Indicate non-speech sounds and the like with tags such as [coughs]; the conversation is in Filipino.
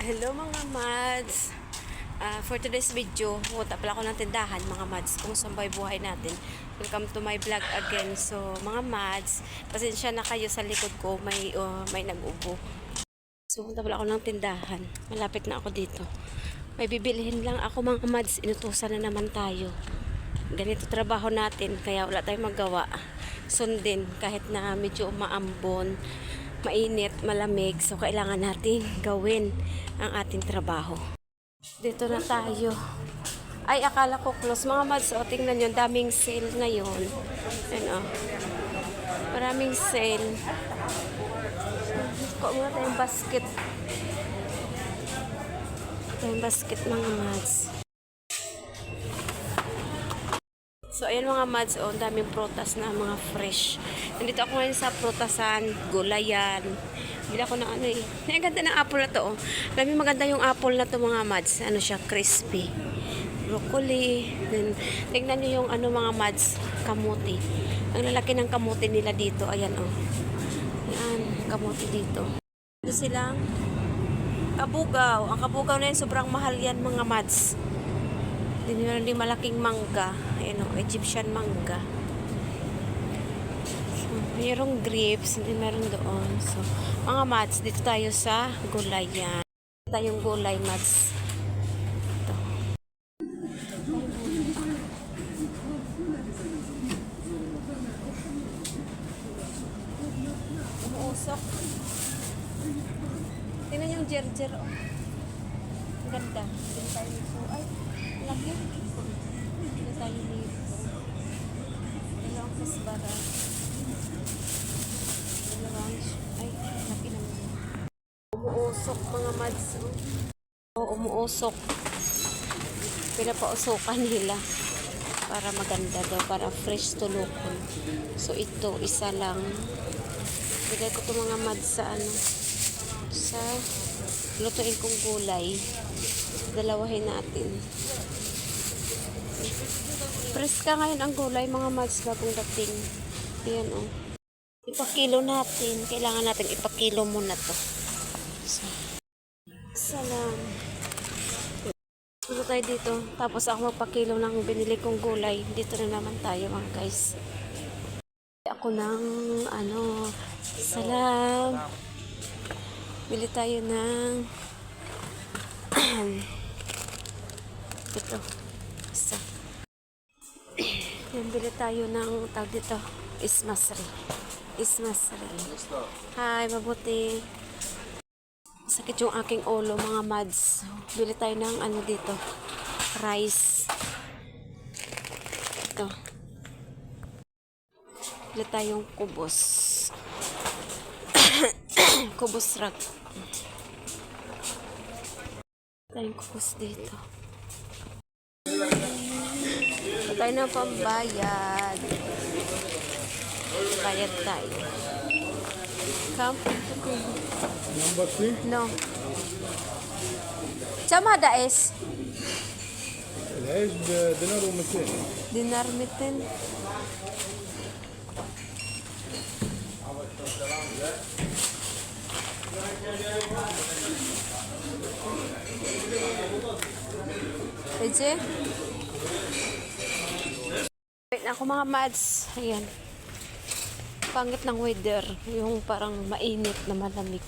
Hello mga mads! Ah, for today's video, pupunta pala ako ng tindahan mga mads kung saan buhay natin. Welcome to my vlog again. So mga mads, pasensya na kayo sa likod ko, may, oh, may nag-ubo. So pupunta pala ako ng tindahan. Malapit na ako dito. May bibilihin lang ako mga mads, inutusan na naman tayo. Ganito trabaho natin, kaya wala tayong magawa. Sundin, kahit na medyo maambon, mainit, malamig. So, kailangan nating gawin ang ating trabaho. Dito na tayo. Ay, akala ko close. Mga mads, o, tingnan nyo, daming sale ngayon. Ano? Maraming sale. Kuha muna tayong basket. Tayong basket, mga mads. So, ayan mga mads, oh, daming prutas na mga fresh. Nandito ako ngayon sa prutasan, gulayan. Bila ko ng ano eh. Ang ganda ng apple na to, oh. Alam maganda yung apple na to mga mads. Ano siya, crispy. Broccoli. Then, tingnan nyo yung ano mga mads, kamuti. Ang lalaki ng kamuti nila dito. Ayan, oh. Ayan, kamuti dito. Ito silang kabugaw. Ang kabugaw na yun, sobrang mahal yan mga mads. Din meron din malaking mangga. Ayan o, Egyptian mangga. So, mayroong grapes, hindi meron doon. So, mga mats, dito tayo sa gulayan. Dito tayong gulay mats. Ito. Tingnan yung jerjer. Oh. Ang ganda. Dito tayo dito. Ay, laki. Dito tayo dito. Dalawang kasbara. Dalawang, ay, laki. Umuusok mga mads. oh. Oo, umuusok. Pinapausukan nila para maganda daw, para fresh tulukon. So, ito, isa lang. Bigay ko to mga mads sa ano, sa lutuin kong gulay. Dalawahin natin. Press ka ngayon ang gulay, mga mads, bagong dating. Ayan, oh. Ipakilo natin. Kailangan natin ipakilo muna to. So, salam. Pulo tayo dito. Tapos ako magpakilo ng binili kong gulay. Dito na naman tayo, mga guys. Ako ng, ano, salam. Bili tayo ng [clears throat] ito. Isa. Yan, bili tayo ng tawag dito. Ismasri. Ismasri. Hi, mabuti. Sakit yung aking ulo, mga mads. Bili tayo ng ano dito. Rice. Ito. Bili tayong kubos. [coughs] kubos rag. Tayong kukus dito. Patay na pambayad. Bayad tayo. Come. Number 3? No. Chama da es? العيش بدينار و200 دينار 200 Wait, eh. Wait na ako mga mads. Ayan. Pangit ng weather. Yung parang mainit na malamig.